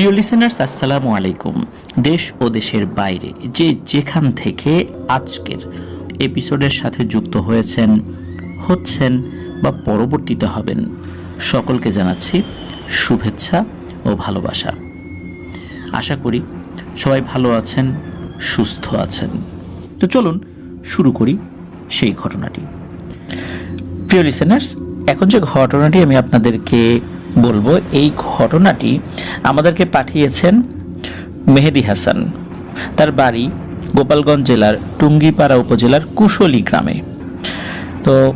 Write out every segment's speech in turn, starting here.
প্রিয় লিসেনার্স আসসালামু আলাইকুম। দেশ ও দেশের বাইরে যে যেখান থেকে আজকের এপিসোডের সাথে যুক্ত হয়েছেন, হচ্ছেন বা পরবর্তীতে হবেন, সকলকে জানাচ্ছি শুভেচ্ছা ও ভালোবাসা। আশা করি সবাই ভালো আছেন, সুস্থ আছেন। তো চলুন শুরু করি সেই ঘটনাটি। প্রিয় লিসেনার্স এখন যে ঘটনাটি আমি আপনাদেরকে বলব, এই ঘটনাটি আমাদেরকে পাঠিয়েছেন মেহেদি হাসান। তার বাড়ি গোপালগঞ্জ জেলার টুঙ্গিপাড়া উপজেলার কুশলী গ্রামে। তো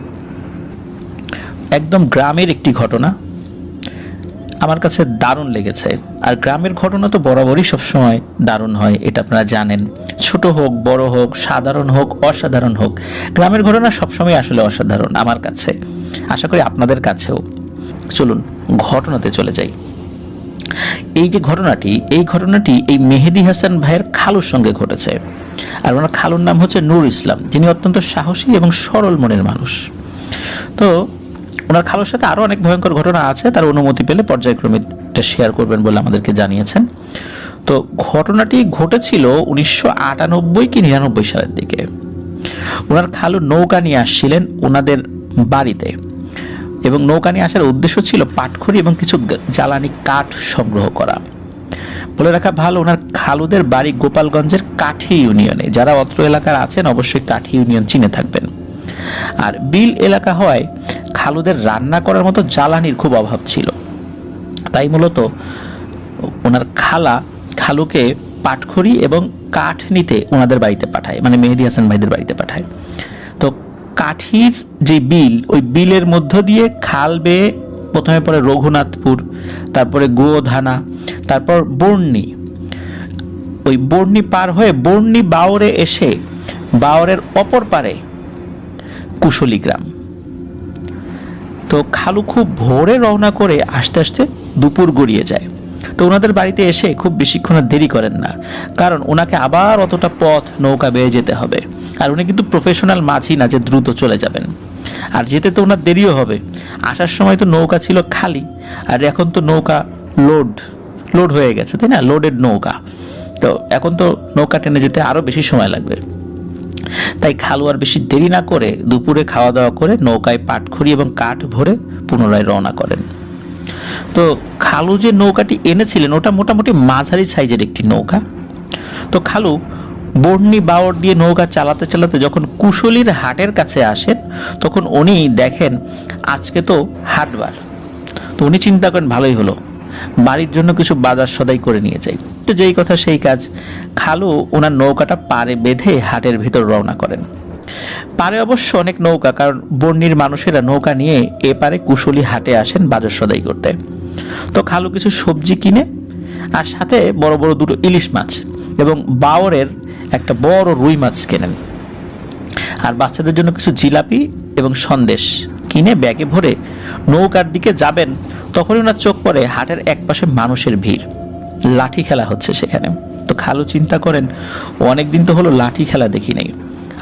একদম গ্রামের একটি ঘটনা। আমার কাছে দারুণ লেগেছে। আর গ্রামের ঘটনা তো বরাবরই সবসময় দারুণ হয়, এটা আপনারা জানেন। ছোট হোক, বড় হোক, সাধারণ হোক, অসাধারণ হোক, গ্রামের ঘটনা সবসময় আসলে অসাধারণ, আমার কাছে। আশা করি আপনাদের কাছেও। চলুন ঘটনাতে চলে যাই। এই যে ঘটনাটি, এই ঘটনাটি এই মেহেদি হাসান ভাইয়ের খালুর সঙ্গে ঘটেছে। আর ওনার খালুর নাম হচ্ছে নূর ইসলাম, যিনি অত্যন্ত সাহসী এবং সরল মনের মানুষ। তো ওনার খালুর সাথে আরও অনেক ভয়ঙ্কর ঘটনা আছে, তার অনুমতি পেলে পর্যায়ক্রমে এটা শেয়ার করবেন বলে আমাদেরকে জানিয়েছেন। তো ঘটনাটি ঘটেছিল উনিশশো আটানব্বই কি নিরানব্বই সালের দিকে। ওনার খালু নৌকা নিয়ে আসছিলেন ওনাদের বাড়িতে। এবং নৌকা নিয়ে আসার উদ্দেশ্য ছিল পাটখড়ি এবং কিছু জ্বালানি কাঠ সংগ্রহ করা। বলে রাখা ভালো, ওনার খালুদের বাড়ি গোপালগঞ্জের কাঠি ইউনিয়নে। যারা অত্র এলাকার আছেন, অবশ্যই কাঠি ইউনিয়ন চিনে থাকবেন। আর বিল এলাকা হওয়ায় খালুদের রান্না করার মতো জ্বালানির খুব অভাব ছিল। তাই মূলত ওনার খালা খালুকে পাটখড়ি এবং কাঠ নিতে ওনাদের বাড়িতে পাঠায় মানে মেহেদি হাসান ভাইদের বাড়িতে পাঠায়। কাঠির যে বিল, ওই বিলের মধ্য দিয়ে খাল বেয়ে প্রথমে পরে রঘুনাথপুর, তারপরে গোধানা, তারপর বর্ণি। ওই বর্ণি পার হয়ে বর্ণি বাওরে এসে বাওরের অপর পারে কুশলী গ্রাম। তো খালু খুব ভোরে রওনা করে আস্তে আস্তে দুপুর গড়িয়ে যায়। তো ওনাদের বাড়িতে এসে খুব বেশিক্ষণ আর দেরি করেন না। কারণ ওনাকে আবার অতটা পথ, নৌকা বেয়ে যেতে হবে। আর উনি কিন্তু প্রফেশনাল মাঝি না যে দ্রুত চলে যাবেন। আর যেতে তো ওনার দেরিও হবে। আসার সময় তো নৌকা ছিল খালি। আর এখন তো নৌকা লোড লোড হয়ে গেছে, তাই না? লোডেড নৌকা। তো এখন তো নৌকা টেনে যেতে আরও বেশি সময় লাগবে। তাই খালু আর বেশি দেরি না করে দুপুরে খাওয়া দাওয়া করে নৌকায় পাটখড়ি এবং কাঠ ভরে পুনরায় রওনা করেন। তো খালু যে নৌকাটি এনেছিলেন, ওটা মোটামুটি মাঝারি সাইজের একটি নৌকা। তো খালু বর্ণি বাওর দিয়ে নৌকা চালাতে চালাতে যখন কুশলীর হাটের কাছে আসেন, তখন উনি দেখেন, আজকে তো হাটবার। তো উনি চিন্তা করেন, ভালোই হলো। বাড়ির জন্য কিছু বাজার সদাই করে নিয়ে যাই। তো যেই কথা সেই কাজ, খালু ওনার নৌকাটা পারে বেঁধে হাটের ভিতর রওনা করেন। পারে অবশ্য অনেক নৌকা, কারণ বন্যির মানুষেরা নৌকা নিয়ে এ পারে কুশলী হাটে আসেন বাজার সদাই করতে। তো খালু কিছু সবজি কিনে, আর সাথে বড় বড় দুটো ইলিশ মাছ এবং বাওরের একটা বড় রুই মাছ কেনেন। আর বাচ্চাদের জন্য কিছু জিলাপি এবং সন্দেশ কিনে ব্যাগে ভরে নৌকার দিকে যাবেন, তখনই ওনার চোখ পড়ে হাটের একপাশে মানুষের ভিড়। লাঠি খেলা হচ্ছে সেখানে। তো খালু চিন্তা করেন অনেক দিন তো হলো লাঠি খেলা দেখি নাই।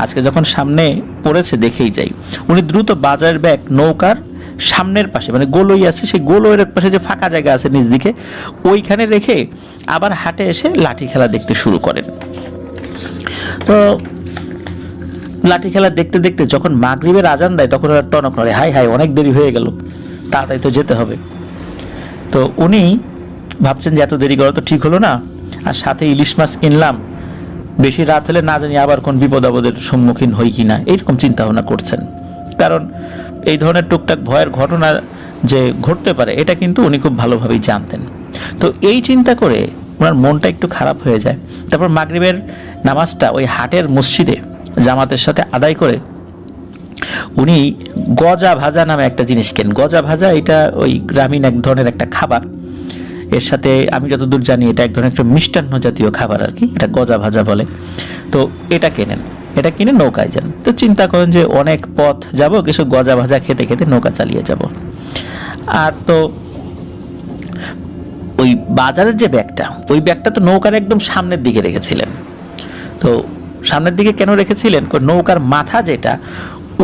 আজকে যখন সামনে পড়েছে, দেখেই যাই। উনি দ্রুত বাজারের ব্যাগ, নৌকার সামনের পাশে মানে গোলই আছে, সেই গোলইয়ের পাশে যে ফাঁকা জায়গা আছে নিচ দিকে, ওইখানে রেখে আবার হাটে এসে লাঠি খেলা দেখতে শুরু করেন। তো লাঠি খেলা দেখতে দেখতে যখন মাগরিবের আজান দেয়, তখন ওরা টনক নড়ে, হাই হাই, অনেক দেরি হয়ে গেল, তাড়াতাড়ি তো যেতে হবে। তো উনি ভাবছেন যে, এত দেরি করা তো ঠিক হলো না, আর সাথে ইলিশ মাছ কিনলাম। বেশি রাত হলে না জানি আবার কোন বিপদ আপদের সম্মুখীন হই কি না এইরকম চিন্তা ভাবনা করছেন। কারণ এই ধরনের টুকটাক ভয়ের ঘটনা যে ঘটতে পারে, এটা কিন্তু উনি খুব ভালোভাবেই জানতেন। তো এই চিন্তা করে ওনার মনটা একটু খারাপ হয়ে যায়। তারপর মাগরিবের নামাজটা ওই হাটের মসজিদে জামাতের সাথে আদায় করে উনি গজা ভাজা নামে একটা জিনিস কেন গজা ভাজা এটা ওই গ্রামীণ এক ধরনের একটা খাবার। এর সাথে আমি যতদূর জানি এটা এক ধরনের একটা মিষ্টান্ন জাতীয় খাবার আর কি, এটা গজা ভাজা বলে। তো এটা কেনেন? এটা কিনে নৌকায় যান। তো চিন্তা করেন যে অনেক পথ যাব, কিছু গজা ভাজা খেতে খেতে নৌকা চালিয়ে যাব। আর তো ওই বাজারের যে ব্যাগটা, ওই ব্যাগটা তো নৌকার একদম সামনের দিকে রেখেছিলেন। তো সামনের দিকে কেন রেখেছিলেন? নৌকার মাথা যেটা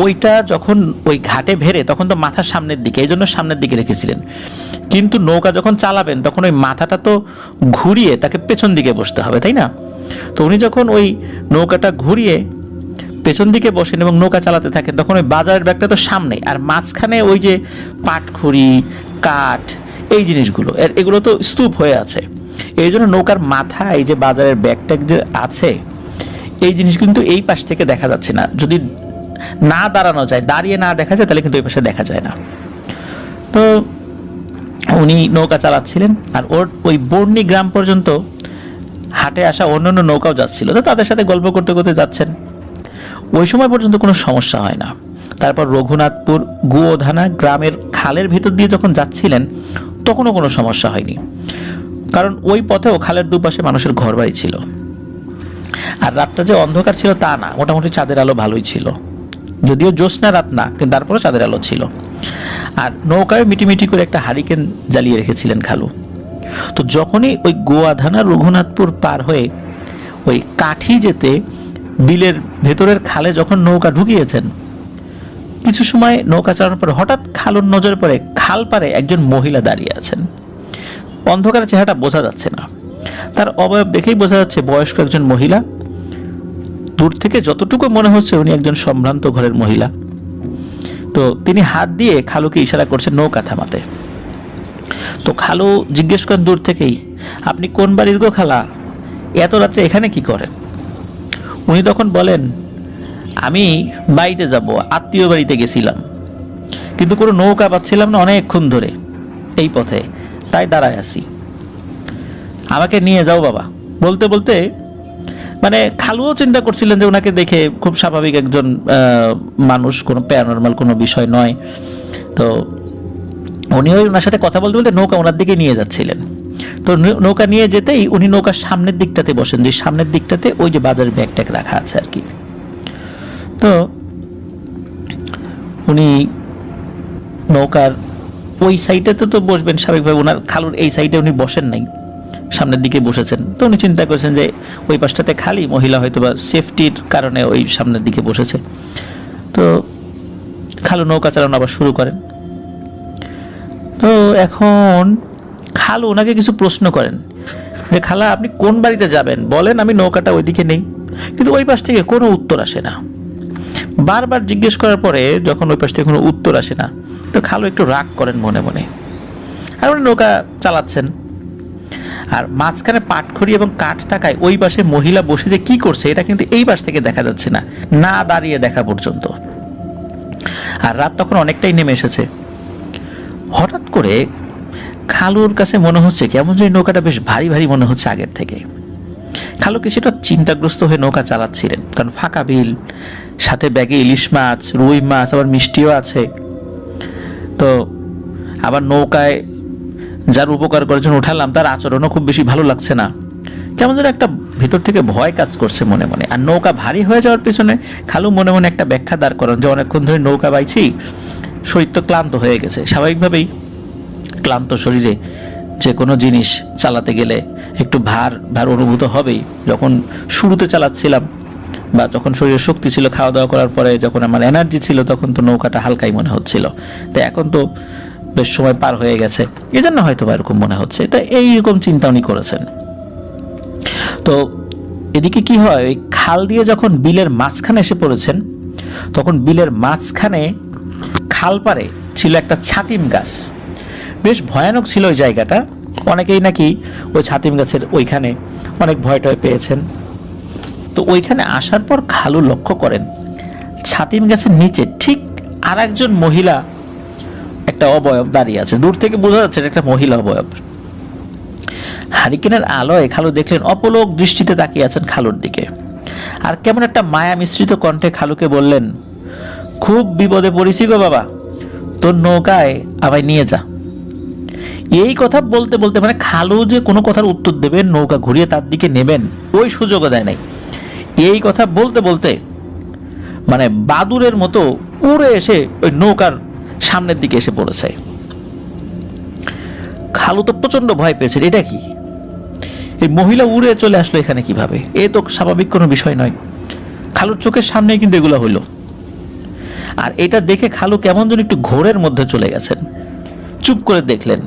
ওইটা যখন ওই ঘাটে ভেড়ে, তখন তো মাথার সামনের দিকে এই জন্য সামনের দিকে রেখেছিলেন। কিন্তু নৌকা যখন চালাবেন, তখন ওই মাথাটা তো ঘুরিয়ে তাকে পেছন দিকে বসতে হবে, তাই না? তো উনি যখন ওই নৌকাটা ঘুরিয়ে পেছন দিকে বসেন এবং নৌকা চালাতে থাকেন, তখন ওই বাজারের ব্যাগটা তো সামনে, আর মাঝখানে ওই যে পাটখড়ি, কাঠ, এই জিনিসগুলো এগুলো তো স্তূপ হয়ে আছে। এই জন্য নৌকার মাথা, এই যে বাজারের ব্যাগটা যে আছে, এই জিনিস কিন্তু এই পাশ থেকে দেখা যাচ্ছে না। যদি না দাঁড়ানো যায়, দাঁড়িয়ে না দেখা যায়, তাহলে কিন্তু এই পাশে দেখা যায় না। তো উনি নৌকা চালাচ্ছিলেন, আর ওর ওই বর্ণি গ্রাম পর্যন্ত হাটে আসা অন্যান্য নৌকাও যাচ্ছিল। তো তাদের সাথে গল্প করতে করতে যাচ্ছেন। ওই সময় পর্যন্ত কোনো সমস্যা হয় না। তারপর রঘুনাথপুর, গুয়োধানা গ্রামের খালের ভিতর দিয়ে যখন যাচ্ছিলেন, তখনও কোনো সমস্যা হয়নি। কারণ ওই পথেও খালের দুপাশে মানুষের ঘরবাড়ি ছিল। আর রাতটা যে অন্ধকার ছিল তা না, মোটামুটি চাঁদের আলো ভালোই ছিল। যদিও জ্যোৎস্না রাত না, কিন্তু তারপরে চাঁদের আলো ছিল। আর নৌকায় মিটিমিটি করে একটা হারিকেন জ্বালিয়ে রেখেছিলেন খালু। তো যখনই ওই গোয়াধানা রঘুনাথপুর পার হয়ে ওই কাঠি যেতে বিলের ভেতরের খালে যখন নৌকা ঢুকিয়েছেন, কিছু সময় নৌকা চালানোর পর হঠাৎ খালুর নজরে পড়ে খাল পারে একজন মহিলা দাঁড়িয়ে আছেন। অন্ধকারের চেহারাটা বোঝা যাচ্ছে না। তার অবয়ব দেখেই বোঝা যাচ্ছে বয়স্ক একজন মহিলা দূর থেকে যতটুকু মনে হচ্ছে উনি একজন সম্ভ্রান্ত ঘরের মহিলা। তো তিনি হাত দিয়ে খালুকে ইশারা করছেন নৌকা থামাতে। তো খালু জিজ্ঞেস করেন, দূর থেকেই, আপনি কোন বাড়ির গো খালা? এত রাত্রে এখানে কি করেন? উনি তখন বলেন, আমি বাড়িতে যাব, আত্মীয় বাড়িতে গেছিলাম। কিন্তু কোনো নৌকা পাচ্ছিলাম না অনেকক্ষণ ধরে, এই পথে। তাই দাঁড়ায় আছি। আমাকে নিয়ে যাও বাবা। বলতে বলতে মানে খালুও চিন্তা করছিলেন যে ওনাকে দেখে খুব স্বাভাবিক একজন মানুষ, কোনো প্যারানর্মাল কোনো বিষয় নয়। তো উনি ওই ওনার সাথে কথা বলতে বলতে নৌকা ওনার দিকে নিয়ে যাচ্ছিলেন। তো নৌকা নিয়ে যেতেই উনি নৌকার সামনের দিকটাতে বসেন, যে সামনের দিকটাতে ওই যে বাজার ব্যাগ ট্যাগ রাখা আছে আর কি। তো উনি নৌকার ওই সাইডেতে তো বসবেন স্বাভাবিকভাবে ওনার খালুর এই সাইডে উনি বসেন নাই। সামনের দিকে বসেছেন। তো উনি চিন্তা করেছেন যে ওই পাশটাতে খালি মহিলা হয়তো বা সেফটির কারণে ওই সামনের দিকে বসেছে। তো খালু নৌকা চালানো আবার শুরু করেন। তো এখন খালু ওনাকে কিছু প্রশ্ন করেন যে, খালা, আপনি কোন বাড়িতে যাবেন? বলেন, আমি নৌকাটা ওইদিকে নেই। কিন্তু ওই পাশ থেকে কোনো উত্তর আসে না। বারবার জিজ্ঞেস করার পরে যখন ওই পাশ থেকে কোনো উত্তর আসে না, তো খালু একটু রাগ করেন মনে মনে। আর উনি নৌকা চালাচ্ছেন। আর মাঝখানে পাটখড়ি এবং কাঠ থাকায় ওই পাশে মহিলা বসে যে কি করছে, এটা কিন্তু এই পাশ থেকে দেখা যাচ্ছে না। না দাঁড়িয়ে দেখা পর্যন্ত। আর রাত তখন অনেকটাই নেমে এসেছে। হঠাৎ করে খালুর কাছে মনে হচ্ছে কেমন যে নৌকাটা বেশ ভারী ভারী মনে হচ্ছে আগের থেকে। খালু কিছুটা চিন্তাগ্রস্ত হয়ে নৌকা চালাচ্ছিলেন, কারণ ফাঁকা বিল, সাথে ব্যাগে ইলিশ মাছ, রুই মাছ, আবার মিষ্টিও আছে। তো আবার নৌকায় যার উপকার করার জন্য উঠালাম, তার আচরণও খুব বেশি ভালো লাগছে না। কেমন যেন একটা ভিতর থেকে ভয় কাজ করছে মনে মনে। আর নৌকা ভারী হয়ে যাওয়ার পিছনে খালু মনে মনে একটা ব্যাখ্যা দাঁড় করেন যে অনেকক্ষণ ধরে নৌকা বাইছি, শরীর তো ক্লান্ত হয়ে গেছে। স্বাভাবিকভাবেই ক্লান্ত শরীরে যে কোনো জিনিস চালাতে গেলে একটু ভার ভার অনুভূত হবেই। যখন শুরুতে চালাচ্ছিলাম বা যখন শরীরে শক্তি ছিল খাওয়া দাওয়া করার পরে যখন আমার এনার্জি ছিল, তখন তো নৌকাটা হালকাই মনে হচ্ছিল। তো এখন তো বেশ সময় পার হয়ে গেছে। এই জন্য হয়তো বা এরকম মনে হচ্ছে। তা এইরকম চিন্তা উনি করেছেন। তো এদিকে কি হয়, ওই খাল দিয়ে যখন বিলের মাঝখানে এসে পড়েছেন, তখন বিলের মাঝখানে খাল পারে ছিল একটা ছাতিম গাছ। বেশ ভয়ানক ছিল ওই জায়গাটা। অনেকেই নাকি ওই ছাতিম গাছের ওইখানে অনেক ভয় টয় পেয়েছেন। তো ওইখানে আসার পর খালু লক্ষ্য করেন, ছাতিম গাছের নিচে ঠিক আর একজন মহিলা একটা অবয়ব দাঁড়িয়ে আছে। দূর থেকে বোঝা যাচ্ছে একটা মহিলা অবয়ব। হারিকেনের আলোয় খালু দেখলেন অপলোক দৃষ্টিতে তাকিয়ে আছেন খালুর দিকে। আর কেমন একটা মায়া মিশ্রিত কণ্ঠে খালুকে বললেন, খুব বিপদে পড়েছি গো বাবা। তোর নৌকায় আমায় নিয়ে যা। এই কথা বলতে বলতে মানে খালু যে কোনো কথার উত্তর দেবেন নৌকা ঘুরিয়ে তার দিকে নেবেন, ওই সুযোগও দেয় নাই। এই কথা বলতে বলতে মানে বাদুরের মতো উড়ে এসে ওই নৌকার সামনের দিকে এসে পড়েছে। খালু তো প্রচণ্ড ভয় পেয়েছে, এটা কি? এই মহিলা উড়ে চলে আসলো এখানে কীভাবে? এ তো স্বাভাবিক কোনো বিষয় নয়। খালুর চোখের সামনেই কিন্তু এগুলো হইল। আর এটা দেখে খালু কেমন যেন একটু ঘোরের মধ্যে চলে গেছেন। চুপ করে দেখলেন।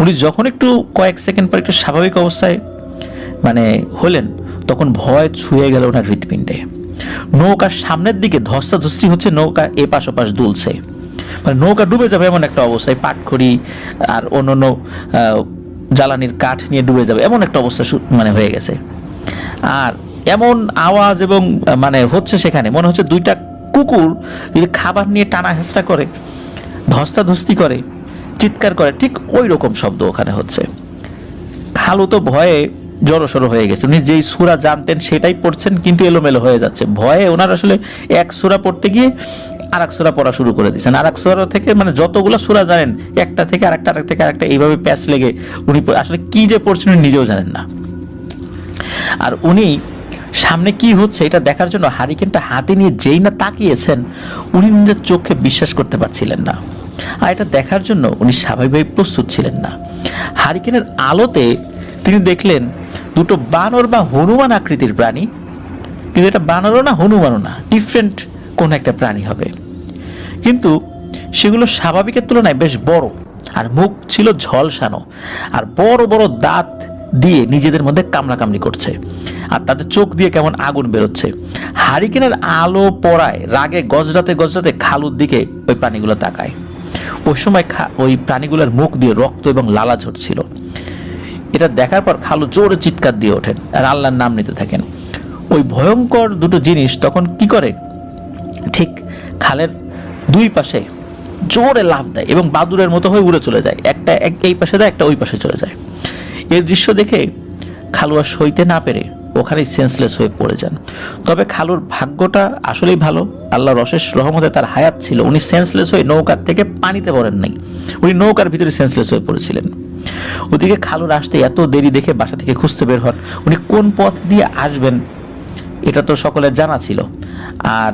উনি যখন একটু কয়েক সেকেন্ড পর একটু স্বাভাবিক অবস্থায় মানে হলেন তখন ভয় ছুঁয়ে গেল ওনার হৃৎপিণ্ডে। নৌকার সামনের দিকে ধস্তাধস্তি হচ্ছে, নৌকা এপাশ ওপাশ দুলছে। মানে নৌকা ডুবে যাবে এমন একটা অবস্থায়, পাটখড়ি আর অন্যান্য জ্বালানির কাঠ নিয়ে ডুবে যাবে, এমন একটা অবস্থা মানে হয়ে গেছে। আর এমন আওয়াজ এবং মানে হচ্ছে সেখানে, মনে হচ্ছে দুইটা কুকুর যদি খাবার নিয়ে টানা হেঁচড়া করে ধস্তাধস্তি করে, চিৎকার করে, ঠিক ওই রকম শব্দ ওখানে হচ্ছে। খালু তো ভয়ে জড়সড় হয়ে গেছে, উনি যেই সুরা জানতেন সেটাই পড়ছেন, কিন্তু এলোমেলো হয়ে যাচ্ছে। ভয়ে ওনার আসলে এক সুরা পড়তে গিয়ে আর সুরা পড়া শুরু করে দিয়েছেন। আর সুরা থেকে মানে যতগুলো সুরা জানেন, একটা থেকে আরেকটা আরেক থেকে আরেকটা এইভাবে প্যাচ লেগে উনি আসলে কি যে পড়ছেন নিজেও জানেন না। আর উনি সামনে কি হচ্ছে এটা দেখার জন্য হারিকেনটা হাতে নিয়ে যেই না তাকিয়েছেন, উনি নিজের চোখে বিশ্বাস করতে পারছিলেন না। আর এটা দেখার জন্য উনি স্বাভাবিকভাবে প্রস্তুত ছিলেন না। হারিকেনের আলোতে তিনি দেখলেন দুটো বানর বা হনুমান আকৃতির প্রাণী। কিন্তু এটা বানরও না, হনুমানও না ডিফারেন্ট কোন একটা প্রাণী হবে। কিন্তু সেগুলো স্বাভাবিকের তুলনায় বেশ বড়, আর মুখ ছিল ঝলসানো, আর বড় বড় দাঁত দিয়ে নিজেদের মধ্যে কামড়াকামড়ি করছে, আর তাদের চোখ দিয়ে কেমন আগুন বেরোচ্ছে। হারিকেনের আলো পড়ায় রাগে গজরাতে গজরাতে খালুর দিকে ওই প্রাণীগুলো তাকায়। ওই সময় ওই প্রাণীগুলোর মুখ দিয়ে রক্ত এবং লালা ঝরছিল। এটা দেখার পর খালু জোরে চিৎকার দিয়ে ওঠেন, আর আল্লাহর নাম নিতে থাকেন। ওই ভয়ঙ্কর দুটো জিনিস তখন কি করে? ঠিক খালের দুই পাশে জোরে লাফ দেয় এবং বাদুরের মতো হয়ে উড়ে চলে যায়। একটা এক এই পাশে দেয় একটা ওই পাশে চলে যায়। এই দৃশ্য দেখে খালু আর সইতে না পেরে ওখানেই সেন্সলেস হয়ে পড়ে যান। তবে খালুর ভাগ্যটা আসলেই ভালো। আল্লাহ রশেষ রহমতে তার হায়াত ছিল। উনি সেন্সলেস হয়ে নৌকার থেকে পানিতে পড়েন নাই। উনি নৌকার ভিতরে সেন্সলেস হয়ে পড়েছিলেন। ওদিকে খালুর আসতে এত দেরি দেখে বাসা থেকে খুঁজতে বের হন। উনি কোন পথ দিয়ে আসবেন, এটা তো সকলের জানা ছিল। আর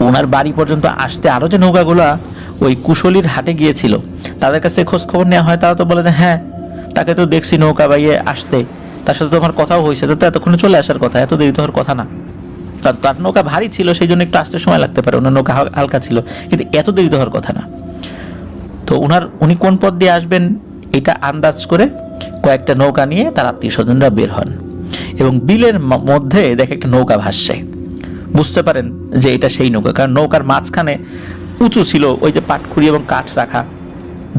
ওনার বাড়ি পর্যন্ত আসতে আরও যে নৌকাগুলা ওই কুশলীর হাটে গিয়েছিল, তাদের কাছে খোঁজ খবর নেওয়া হয়, তারা তো বলে যে হ্যাঁ তাকে তো দেখছি নৌকা বাইয়ে আসতে। তার সাথে তো আমার কথাও হয়েছে, তো এতক্ষণে চলে আসার কথা, এত দেরি তো হওয়ার কথা না। কারণ তার নৌকা ভারী ছিল, সেই জন্য একটু আসতে সময় লাগতে পারে, ওনার নৌকা হালকা ছিল, কিন্তু এত দেরি তো হওয়ার কথা না। তো ওনার, উনি কোন পথ দিয়ে আসবেন, এটা আন্দাজ করে কয়েকটা নৌকা নিয়ে তার আত্মীয় স্বজনরা বের হন। এবং বিলের মধ্যে দেখে একটা নৌকা ভাসছে। বুঝতে পারেন যে এটা সেই নৌকা। কারণ নৌকার মাঝখানে উঁচু ছিল ওই যে পাটখুরি এবং কাঠ রাখা।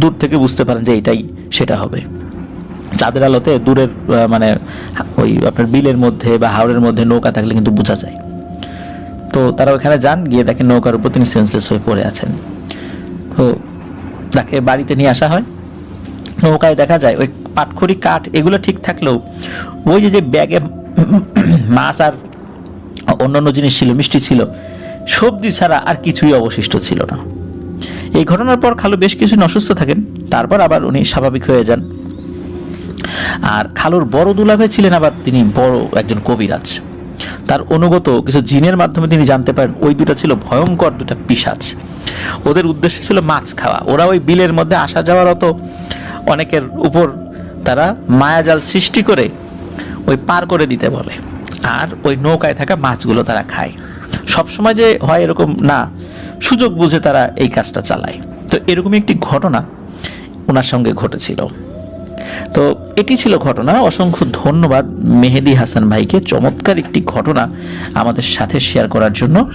দূর থেকে বুঝতে পারেন যে এটাই সেটা হবে। চাঁদের আলোতে দূরের মানে ওই আপনার বিলের মধ্যে বা হাওড়ের মধ্যে নৌকা থাকলে কিন্তু বোঝা যায়। তো তারা ওখানে যান, গিয়ে দেখেন নৌকার উপর তিনি সেন্সলেস হয়ে পড়ে আছেন। তো তাকে বাড়িতে নিয়ে আসা হয়। নৌকায় দেখা যায় ওই পাটখড়ি কাঠ, এগুলো ঠিক থাকলেও ওই যে যে ব্যাগে মাছ আর অন্যান্য জিনিস ছিল, মিষ্টি ছিল, সবজি ছাড়া আর কিছুই অবশিষ্ট ছিল না। এই ঘটনার পর খালু বেশ কিছুদিন অসুস্থ থাকেন, তারপর আবার উনি স্বাভাবিক হয়ে যান। আর খালুর বড় দুলাভে ছিলেন আবার, তিনি বড় একজন কবিরাজ। তার অনুগত কিছু জিনের মাধ্যমে তিনি জানতে পারেন, ওই দুটা ছিল ভয়ঙ্কর দুটা পিসাচ ওদের উদ্দেশ্য ছিল মাছ খাওয়া। ওরা ওই বিলের মধ্যে আসা যাওয়ার অত অনেকের উপর তারা মায়াজাল সৃষ্টি করে ওই পার করে দিতে বলে। আর ওই নৌকায় থাকা মাছগুলো তারা খায়। সবসময় যে হয় এরকম না, সুযোগ বুঝে তারা এই কাজটা চালায়। তো এরকমই একটি ঘটনা ওনার সঙ্গে ঘটেছিল। তো এটি ছিল ঘটনা। অসংখ্য ধন্যবাদ মেহেদি হাসান ভাইকে। চমৎকার একটি ঘটনা আমাদের সাথে শেয়ার করার জন্য।